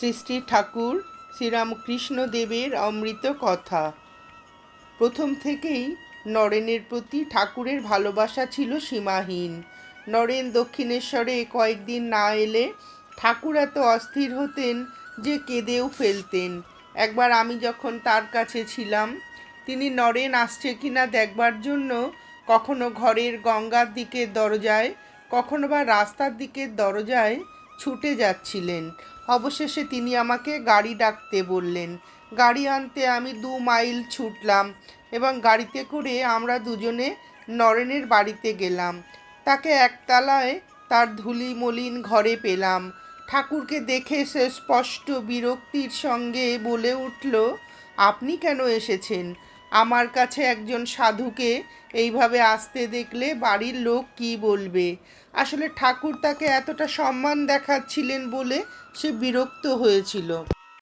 শ্রী ঠাকুর শ্রীরামকৃষ্ণ দেবের অমৃত কথা। প্রথম থেকেই নরেনের প্রতি ঠাকুরের ভালোবাসা ছিল সীমাহীন। নরেন দক্ষিণেশ্বরে কয়েকদিন না এলে ঠাকুর এত অস্থির হতেন যে কেঁদেও ফেলতেন। একবার আমি যখন তার কাছে ছিলাম, তিনি, নরেন, আসছে কিনা দেখবার জন্য কখনো ঘরের গঙ্গার দিকের দরজায়, কখনো বা রাস্তার দিকের দরজায় ছুটে যাচ্ছিলেন। অবশেষে তিনি আমাকে গাড়ি ডাকতে বললেন। গাড়ি আনতে আমি দু মাইল ছুটলাম এবং গাড়িতে করে আমরা দুজনে নরেনের বাড়িতে গেলাম। তাকে একতলায় তার ধুলি মলিন ঘরে পেলাম। ঠাকুরকে দেখে সে স্পষ্ট বিরক্তির সঙ্গে বলে উঠল, আপনি কেন এসেছেন? আমার কাছে একজন সাধুকে এইভাবে আসতে দেখলে বাড়ির লোক কি বলবে? আসলে ঠাকুর তাকে এতটা সম্মান দেখাচ্ছিলেন বলে সে বিরক্ত হয়েছিল।